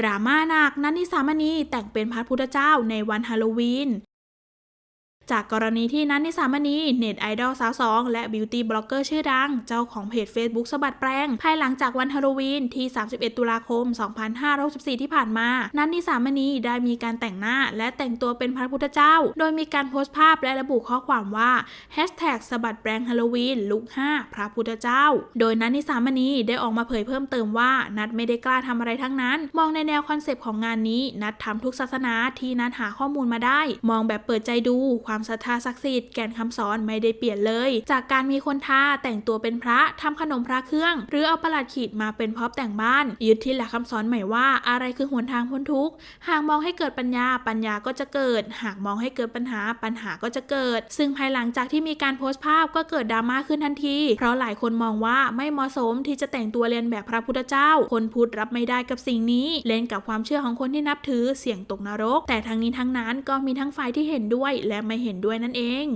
ดราม่าหนักนันนิสามณีแต่งเป็นพระพุทธเจ้าในวันฮาโลวีน จากกรณีที่นันนิสามณีเน็ตไอดอลสาวสองและบิวตี้บล็อกเกอร์ชื่อดัง เจ้าของเพจ Facebook สะบัดแปลง ภายหลังจากวันฮาโลวีนที่ 31 ตุลาคม 2564 ที่ผ่านมานันนิสามณีได้มีการแต่งหน้าและแต่งตัวเป็นพระพุทธเจ้า โดยมีการโพสต์ภาพและระบุข้อความว่า Hashtag สะบัดแปลงฮาโลวีนลุก5พระพุทธเจ้า โดยนันนิสามณีได้ออกมาเผยเพิ่มเติมว่านัดไม่ได้กล้าทำอะไรทั้งนั้น มองในแนวคอนเซปต์ของงานนี้นัดทำทุกศาสนาที่นัดหาข้อมูลมาได้ มองแบบเปิดใจดูความศรัทธาศักดิ์สิทธิ์แก่นคำสอนไม่ได้เปลี่ยนเลย จากการมีคนท้าแต่งตัวเป็นพระทำขนมพระเครื่อง หรือเอาประหลัดขีดมาเป็นพร็อพแต่งบ้าน ยึดที่หลักคำสอนใหม่ว่าอะไรคือหนทางพ้นทุกข์หากมองให้เกิดปัญญาปัญญาก็จะเกิด หากมองให้เกิดปัญหาปัญหาก็จะเกิด ซึ่งภายหลังจากที่มีการโพสต์ภาพก็เกิดดราม่าขึ้นทันที เพราะหลายคนมองว่าไม่เหมาะสมที่จะแต่งตัวเรียนแบบพระพุทธเจ้า คนพุทธรับไม่ได้กับสิ่งนี้ เล่นกับความเชื่อของคนที่นับถือเสี่ยงตกนรก แต่ทั้งนี้ทั้งนั้นก็มีทั้งฝ่ายที่เห็นด้วยและไม่เห็นด้วยนั่นเอง